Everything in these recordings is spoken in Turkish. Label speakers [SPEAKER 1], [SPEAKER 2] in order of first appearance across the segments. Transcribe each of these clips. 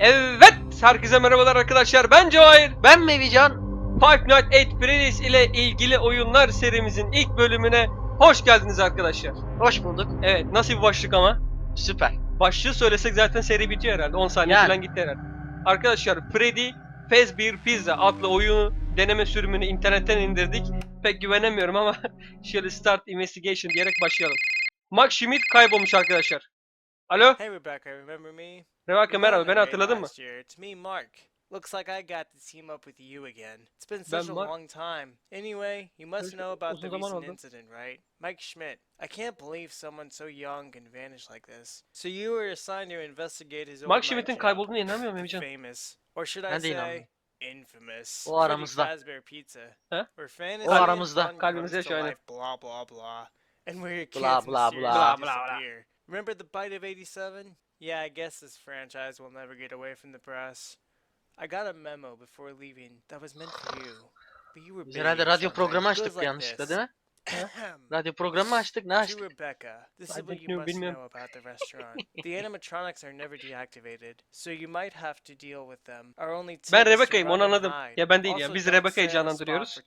[SPEAKER 1] Evet, herkese merhabalar arkadaşlar. Ben Cevahir.
[SPEAKER 2] Ben Mevican.
[SPEAKER 1] Five Nights at Freddy's ile ilgili oyunlar serimizin ilk bölümüne hoş geldiniz arkadaşlar.
[SPEAKER 2] Hoş bulduk.
[SPEAKER 1] Evet, nasıl bir başlık ama?
[SPEAKER 2] Süper.
[SPEAKER 1] Başlığı söylesek zaten seri bitiyor herhalde. 10 saniye
[SPEAKER 2] Yani.
[SPEAKER 1] falan gitti herhalde. Arkadaşlar, Freddy Fazbear Pizza adlı oyunu deneme sürümünü internetten indirdik. Pek güvenemiyorum ama şöyle Start Investigation diyerek başlayalım. Max Schmidt kaybolmuş arkadaşlar. Alo?
[SPEAKER 3] Hey Rebecca, remember me?
[SPEAKER 1] Rebecca
[SPEAKER 3] We
[SPEAKER 1] merhaba, beni
[SPEAKER 3] at
[SPEAKER 1] hatırladın mı?
[SPEAKER 3] It's me, Mark. Looks like I got to team up with you again. It's been such a long time. Anyway, you must know about the recent
[SPEAKER 1] oldu.
[SPEAKER 3] incident, right? Mike Schmidt. I can't believe someone so young can vanish like this. So you were assigned to investigate his old night
[SPEAKER 1] Schmidt'in kaybolduğuna inanamıyorum Emrecan.
[SPEAKER 3] Famous. Or should I say infamous.
[SPEAKER 2] O aramızda.
[SPEAKER 3] Pizza. Fantasy
[SPEAKER 2] O aramızda.
[SPEAKER 1] Kalbimizde
[SPEAKER 3] life, blah blah blah. And where your kids
[SPEAKER 2] Blah, blah, blah.
[SPEAKER 1] Blah, blah, blah.
[SPEAKER 3] Remember the bite of 87? Yeah, I guess this franchise will never get away from the press. I got a memo before leaving that was meant for you. But you were
[SPEAKER 2] Biz herhalde radyo programı açtık
[SPEAKER 3] like
[SPEAKER 2] yanlışlıkla
[SPEAKER 3] this.
[SPEAKER 2] değil mi? Radyo programı açtık. Ne
[SPEAKER 3] To
[SPEAKER 2] açtık?
[SPEAKER 3] Rebecca, this is what you must
[SPEAKER 1] bilmiyorum.
[SPEAKER 3] know about the restaurant. the animatronics are never deactivated, so you might have to deal with them. Our only
[SPEAKER 1] Ben Rebecca'yım, onu anladım. Ya ben değil ya,
[SPEAKER 3] Also,
[SPEAKER 1] biz Rebecca'yı canlandırıyoruz.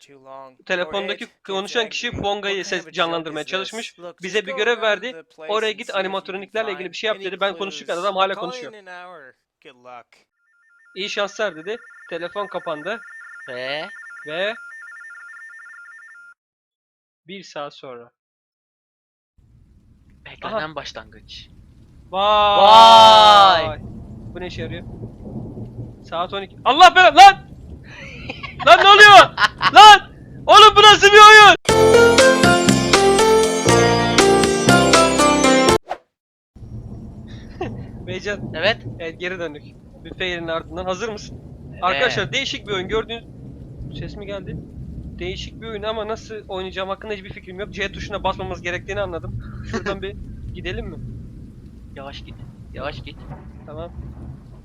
[SPEAKER 1] Telefondaki konuşan kişi. Fonga'yı ses canlandırmaya çalışmış.
[SPEAKER 3] Look,
[SPEAKER 1] Bize bir görev verdi. Oraya git animatroniklerle ilgili bir şey yap dedi. Ben konuşurken adam hala konuşuyor.
[SPEAKER 3] in an hour. Good luck.
[SPEAKER 1] İyi şanslar dedi. Telefon kapandı
[SPEAKER 2] Ve
[SPEAKER 1] ve bir saat sonra.
[SPEAKER 2] beklenen başlangıç.
[SPEAKER 1] Vay!
[SPEAKER 2] Vay!
[SPEAKER 1] Bu ne işe yarıyor? Saat 12. Allah belanı lan! lan ne oluyor? lan! Oğlum bu nasıl bir oyun? Beycan,
[SPEAKER 2] Evet.
[SPEAKER 1] evet geri döndük. Büfe yerinin ardından hazır mısın? Arkadaşlar değişik bir oyun gördüğünüz... Ses mi geldi? Değişik bir oyun ama nasıl oynayacağım hakkında hiçbir fikrim yok. C tuşuna basmamız gerektiğini anladım. Şuradan bir gidelim mi?
[SPEAKER 2] Yavaş git. Yavaş git.
[SPEAKER 1] Tamam.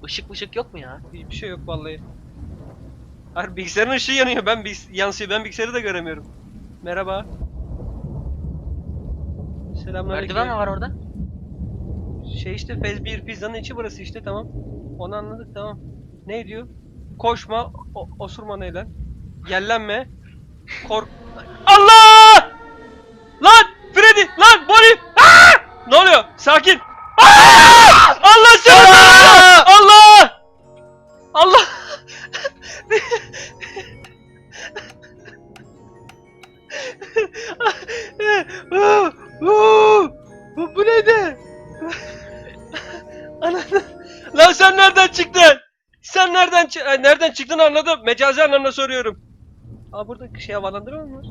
[SPEAKER 2] Işık ışık yok mu ya?
[SPEAKER 1] Hiçbir şey yok vallahi. Hayır bilgisayarın ışığı yanıyor. Ben bilgis yansıyor. Ben bilgisayarı da göremiyorum. Merhaba. Selamünaleyküm.
[SPEAKER 2] Merdiven mi var orada?
[SPEAKER 1] Şey işte Fez bir pizzanın içi burası işte tamam. Onu anladık tamam. Ne diyor? Koşma, o, osurma neyle? Yellenme. Kork... Allah! Lan! Freddy! Lan! Bonnie! Aa! Ne oluyor? Sakin! Aa! Allah seni! Allah! Allah! Bu, bu neydi? Ananı. Lan sen nereden çıktın? Sen nereden nereden çıktın anladım. Mecazi anlamda soruyorum. Aa burada şey havalandırma mı var?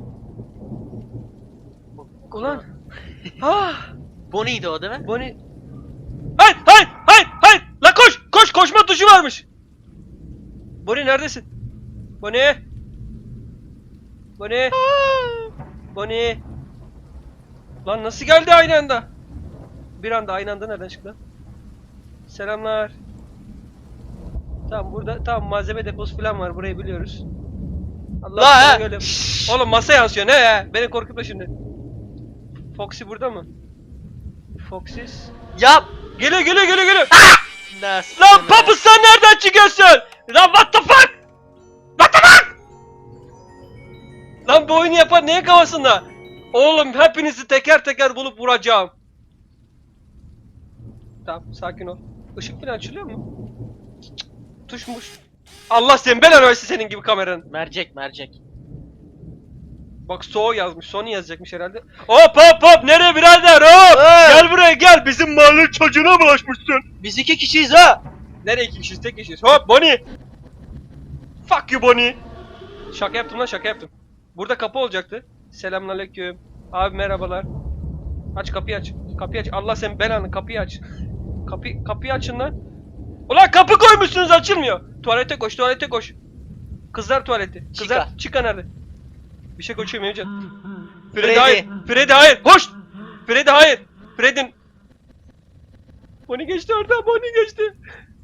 [SPEAKER 1] Ulan. ah!
[SPEAKER 2] Bonnie'ydi o değil mi?
[SPEAKER 1] Bonnie. Hayır, hayır, hayır, hayır. La koş, koş, koşma tuşu varmış. Bonnie neredesin? Bonnie. Bonnie. Bonnie. Lan nasıl geldi aynı anda? Bir anda aynı anda nereden çıktı? lan? Selamlar. Tamam burada tamam malzeme deposu falan var burayı biliyoruz. Allah
[SPEAKER 2] La he.
[SPEAKER 1] göre- Oğlum masa yansıyor ne ya? Beni korkutma şimdi. Foxy burada mı? Foxys.
[SPEAKER 2] Yap.
[SPEAKER 1] Geliyor geliyor geliyor geliyor.
[SPEAKER 2] Nasıl?
[SPEAKER 1] Lan papus sen nereden çıkıyorsun? Lan what the fuck? What the fuck? Lan bu oyunu yapan neye kafasında? Oğlum hepinizi teker teker bulup vuracağım. Tamam sakin ol. Işık falan açılıyor mu? Tuşmuş. Allah senin belanı versin senin gibi kameranın.
[SPEAKER 2] Mercek mercek.
[SPEAKER 1] Bak so yazmış. Sony yazacakmış herhalde. Hop hop hop nereye birader hop.
[SPEAKER 2] Hey!
[SPEAKER 1] Gel buraya gel bizim mahallenin çocuğuna bulaşmışsın.
[SPEAKER 2] Biz iki kişiyiz ha.
[SPEAKER 1] Nereye iki kişiyiz? Tek kişiyiz. Hop Bonnie! Fuck you Bonnie! Şaka yaptım lan şaka yaptım. Burada kapı olacaktı. Selamünaleyküm. Abi merhabalar. Aç kapıyı aç. Kapıyı aç. Allah sen belanı kapıyı aç. Kapı kapıyı açın lan. Ulan kapı koymuşsunuz açılmıyor. Tuvalete koş tuvalete koş. Kızlar tuvaleti. Kızlar
[SPEAKER 2] Chica.
[SPEAKER 1] çıka nerede? Bir şey koşuyor Mevcan. Freddy,
[SPEAKER 2] Freddy.
[SPEAKER 1] hayır. Freddy hayır. Koş. Freddy hayır. Freddy'nin Bonnie geçti orada, Bonnie geçti.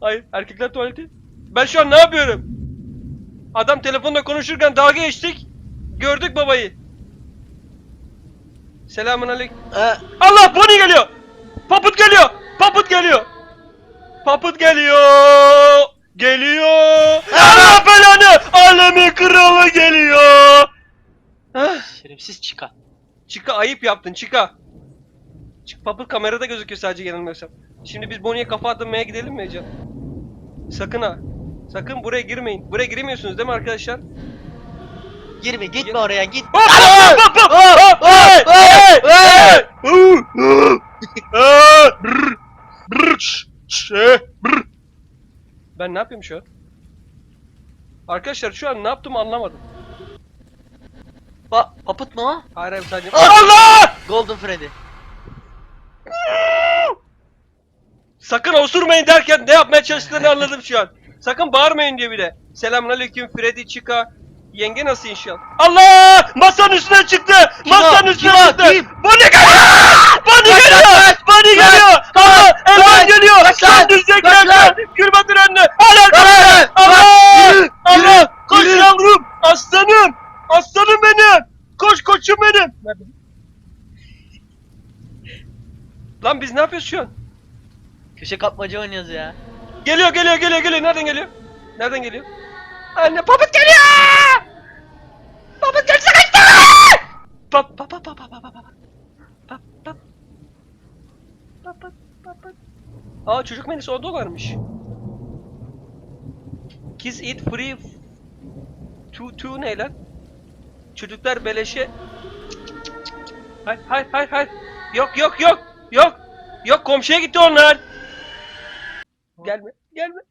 [SPEAKER 1] Hayır, erkekler tuvaleti. Ben şu an ne yapıyorum? Adam telefonda konuşurken dalga geçtik. Gördük babayı. Selamun aleyküm.
[SPEAKER 2] Ee,
[SPEAKER 1] Allah Bonnie geliyor. Paput geliyor. Paput geliyor. Puppet geliyor. Geliyor. Allah belanı. Alemin kralı geliyor. Ah,
[SPEAKER 2] Şerefsiz çıka.
[SPEAKER 1] Çıka ayıp yaptın çıka. Çık Puppet kamerada gözüküyor sadece yanılmıyorsam. Şimdi biz Bonnie'ye kafa atmaya gidelim mi Ece? Sakın ha. Sakın buraya girmeyin. Buraya giremiyorsunuz değil mi arkadaşlar?
[SPEAKER 2] Girme gitme oraya git.
[SPEAKER 1] Ben ne yapıyorum şu an? Arkadaşlar şu an ne yaptığımı anlamadım.
[SPEAKER 2] Ba papıt mı o?
[SPEAKER 1] Hayır hayır sadece...
[SPEAKER 2] Ah!
[SPEAKER 1] Allah!
[SPEAKER 2] Golden Freddy.
[SPEAKER 1] Sakın osurmayın derken ne yapmaya çalıştıklarını anladım şu an. Sakın bağırmayın diyor bir de. Selamünaleyküm Freddy Chica. Yenge nasıl inşallah? Allah! Masanın üstüne çıktı! Masanın
[SPEAKER 2] o?
[SPEAKER 1] üstüne
[SPEAKER 2] Kim
[SPEAKER 1] çıktı!
[SPEAKER 2] Kim?
[SPEAKER 1] Bonnie geliyor! Bonnie geliyor! Bonnie geliyor! Allah! Elman geliyor!
[SPEAKER 2] Kaç lan!
[SPEAKER 1] Sen düşecek
[SPEAKER 2] Kaç
[SPEAKER 1] lan!
[SPEAKER 2] lan!
[SPEAKER 1] Gülbatın önüne! Hala
[SPEAKER 2] Kaç!
[SPEAKER 1] arkadaşlar! Allah!
[SPEAKER 2] Yürü!
[SPEAKER 1] Allah! Koş
[SPEAKER 2] Yürü!
[SPEAKER 1] yavrum! Aslanım! Aslanım benim! Koş koçum benim! Lan biz ne yapıyoruz şu an?
[SPEAKER 2] Köşe kapmaca oynuyoruz ya.
[SPEAKER 1] Geliyor geliyor geliyor geliyor. Nereden geliyor? Nereden geliyor? Anne papıt geliyor! Papıt gelirse kaçtı! Pap pap pap pap pap pap pap pap pap pap pap Aa çocuk menüsü 10 dolarmış. Kids eat free two, two ne lan? Çocuklar beleşe Hayır hayır hayır hayır Yok yok yok yok Yok komşuya gitti onlar Gelme gelme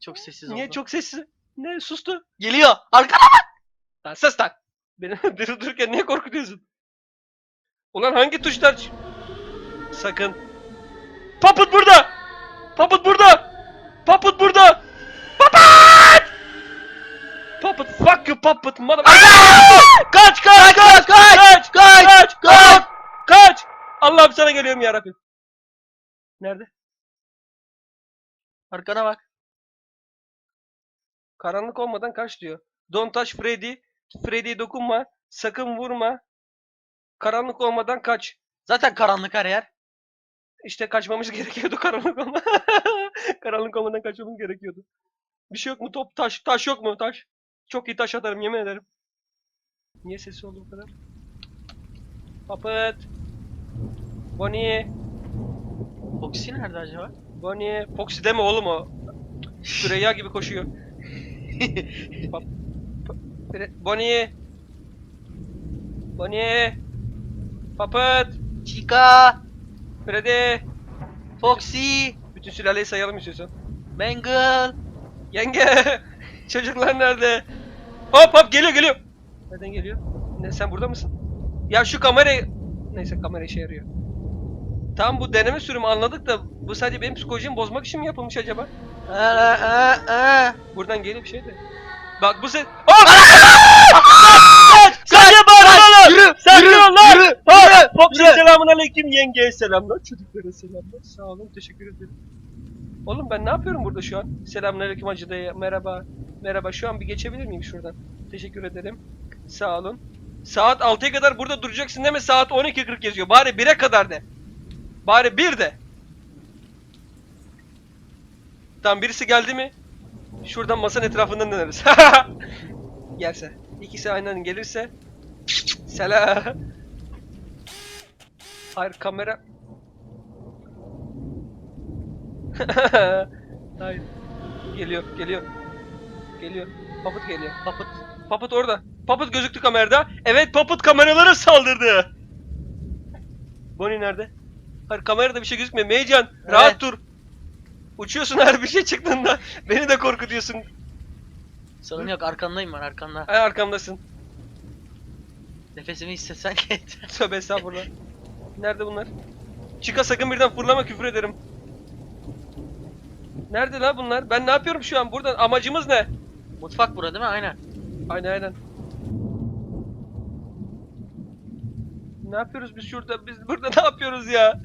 [SPEAKER 2] Çok sessiz oldu.
[SPEAKER 1] Niye çok sessiz? Ne sustu?
[SPEAKER 2] Geliyor. Arka.
[SPEAKER 1] Lan sus lan. Beni durup dururken niye korkutuyorsun? Ulan hangi tuşlar? Sakın. Puppet burada! Puppet burada! Puppet burada! Puppet! Puppet fuck you puppet mother... Kaç kaç kaç kaç kaç kaç kaç Allah'ım sana geliyorum ya Rabbim. Nerede?
[SPEAKER 2] Arkana bak.
[SPEAKER 1] Karanlık olmadan kaç diyor. Don't touch Freddy. Freddy'ye dokunma. Sakın vurma. Karanlık olmadan kaç.
[SPEAKER 2] Zaten karanlık her yer.
[SPEAKER 1] İşte kaçmamız gerekiyordu karanlık olma. karanlık olmadan kaçmamız gerekiyordu. Bir şey yok mu top? Taş. Taş yok mu? Taş. Çok iyi taş atarım yemin ederim. Niye sesi oldu bu kadar? Puppet. Bonnie.
[SPEAKER 2] Foxy nerede acaba?
[SPEAKER 1] Bonnie. Foxy deme oğlum o. Süreyya gibi koşuyor. Bonnie. Bonnie. Puppet.
[SPEAKER 2] Chica.
[SPEAKER 1] Freddy.
[SPEAKER 2] Foxy.
[SPEAKER 1] Bütün sülaleyi sayalım istiyorsan.
[SPEAKER 2] Mangle.
[SPEAKER 1] Yenge! Çocuklar nerede? Hop hop geliyor geliyor. Nereden geliyor? Ne sen burada mısın? Ya şu kamerayı... Neyse kamera işe yarıyor. Tam bu deneme sürümü anladık da bu sadece benim psikolojimi bozmak için mi yapılmış acaba?
[SPEAKER 2] Aa, aa, aa.
[SPEAKER 1] Buradan geliyor bir şey de. Bak bu ses... Niye bağırıyorsun lan?
[SPEAKER 2] Yürü,
[SPEAKER 1] Sen
[SPEAKER 2] yürü,
[SPEAKER 1] lan!
[SPEAKER 2] yürü,
[SPEAKER 1] Ha!
[SPEAKER 2] yürü,
[SPEAKER 1] Foxy
[SPEAKER 2] yürü.
[SPEAKER 1] selamun aleyküm yengeye selamlar. Çocuklara selamlar. Sağ olun teşekkür ederim. Oğlum ben ne yapıyorum burada şu an? Selamun aleyküm Hacı dayı. Merhaba. Merhaba şu an bir geçebilir miyim şuradan? Teşekkür ederim. Sağ olun. Saat 6'ya kadar burada duracaksın deme saat 12.40 yazıyor. Bari 1'e kadar de. Bari 1 de. Tamam birisi geldi mi? Şuradan masanın etrafından döneriz. Gelse. İkisi aynı anda gelirse. Selam. Hayır kamera. Hayır. Geliyor, geliyor. Geliyor. Papıt geliyor.
[SPEAKER 2] Papıt.
[SPEAKER 1] Papıt orada. Papıt gözüktü kamerada. Evet Papıt kameralara saldırdı. Bonnie nerede? Hayır kamerada bir şey gözükmüyor. Meycan rahat
[SPEAKER 2] Evet.
[SPEAKER 1] dur. Uçuyorsun her bir şey çıktığında. Beni de korkutuyorsun.
[SPEAKER 2] Sorun yok arkandayım ben arkanda.
[SPEAKER 1] Ay arkamdasın.
[SPEAKER 2] Nefesimi hissetsen yeter.
[SPEAKER 1] Tövbe estağfurullah. Nerede bunlar? Çıka sakın birden fırlama küfür ederim. Nerede lan bunlar? Ben ne yapıyorum şu an? Buradan amacımız ne?
[SPEAKER 2] Mutfak burada değil mi? Aynen.
[SPEAKER 1] Aynen aynen. Ne yapıyoruz biz şurada? Biz burada ne yapıyoruz ya?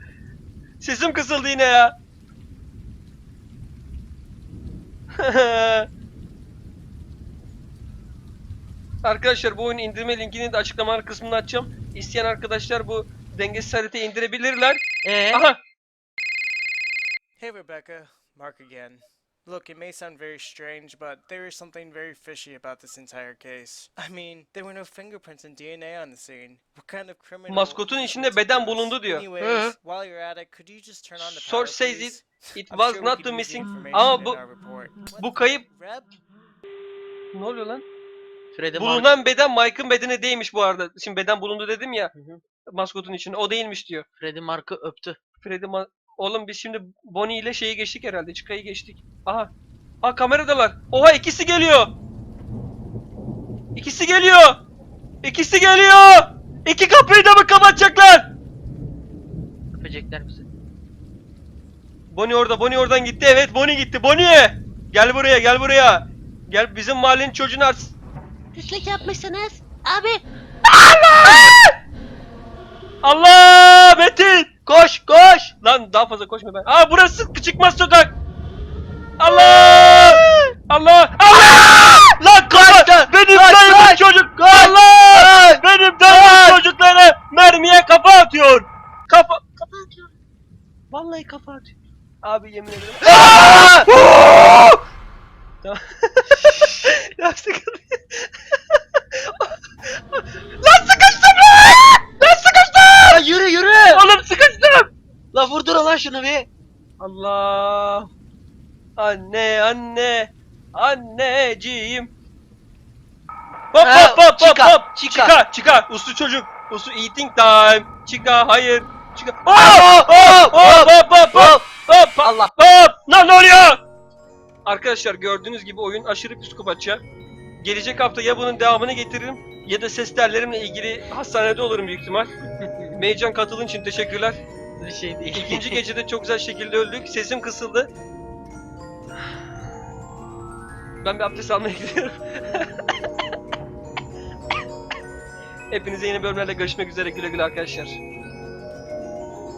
[SPEAKER 1] Sesim kısıldı yine ya. Arkadaşlar bu oyunu indirme linkini de açıklama kısmına açacağım. İsteyen arkadaşlar bu dengesiz haritayı indirebilirler.
[SPEAKER 2] Ee?
[SPEAKER 1] Aha!
[SPEAKER 3] Hey, Rebecca. Mark again. Look, it may sound very strange, but there is something very fishy about this entire case. I mean, there were no fingerprints and DNA on the scene. What kind of criminal...
[SPEAKER 1] Maskotun içinde beden bulundu diyor.
[SPEAKER 3] Anyways,
[SPEAKER 2] Hı.
[SPEAKER 3] while you're at it, could you just turn on the power,
[SPEAKER 1] Source says
[SPEAKER 3] please?
[SPEAKER 1] It
[SPEAKER 3] I'm
[SPEAKER 1] was not the missing ama bu bu
[SPEAKER 3] the-
[SPEAKER 1] kayıp ne oluyor lan?
[SPEAKER 2] Mark.
[SPEAKER 1] Bulunan beden Mike'ın bedeni değilmiş bu arada. Şimdi beden bulundu dedim ya. Maskotun içinde. O değilmiş diyor.
[SPEAKER 2] Freddy Mark'ı öptü.
[SPEAKER 1] Freddy Ma- Oğlum biz şimdi Bonnie ile şeyi geçtik herhalde. Çıkayı geçtik. Aha. Ha kameradalar. Oha ikisi geliyor. İkisi geliyor. İkisi geliyor. İki kapıyı da mı kapatacaklar?
[SPEAKER 2] Öpecekler bizi.
[SPEAKER 1] Bonnie orada. Bonnie oradan gitti. Evet Bonnie gitti. Bonnie! Gel buraya gel buraya. Gel bizim mahallenin çocuğunu art...
[SPEAKER 4] Pislik yapmışsınız. Abi
[SPEAKER 1] Allah! Metin! Koş koş! Lan daha fazla koşma ben. Aa burası çıkmaz sokak. Allah! Allah! Allah! Lan kafa! Benim dayımın çocuk! Allah! Benim dayımın çocukları mermiye kafa atıyor. Kafa...
[SPEAKER 4] kafa atıyor.
[SPEAKER 1] Vallahi kafa atıyor. Abi yemin ederim. Tamam. ya sıkıldı. Lan sıkıştım lan! Lan sıkıştım!
[SPEAKER 2] Ya yürü yürü.
[SPEAKER 1] Oğlum sıkıştım!
[SPEAKER 2] La vurdur lan şunu bir.
[SPEAKER 1] Allah! Anne, anne, anneciğim. Hop
[SPEAKER 2] Ha,
[SPEAKER 1] hop hop hop
[SPEAKER 2] çıka,
[SPEAKER 1] hop.
[SPEAKER 2] çıka.
[SPEAKER 1] Çıka, çıka. Uslu çocuk. Uslu eating time. Çıka, hayır. Çıka. Hop
[SPEAKER 2] hop,
[SPEAKER 1] hop hop hop hop hop. Hop.
[SPEAKER 2] Allah.
[SPEAKER 1] Hop. Lan ne oluyor? Arkadaşlar gördüğünüz gibi oyun aşırı psikopatça. Gelecek hafta ya bunun devamını getiririm ya da ses tellerimle ilgili hastanede olurum büyük ihtimal. Meycan katıldığın için teşekkürler.
[SPEAKER 2] Şey değil.
[SPEAKER 1] İkinci gecede çok güzel şekilde öldük. Sesim kısıldı. Ben bir abdest almaya gidiyorum. Hepinize yeni bölümlerde görüşmek üzere güle güle arkadaşlar.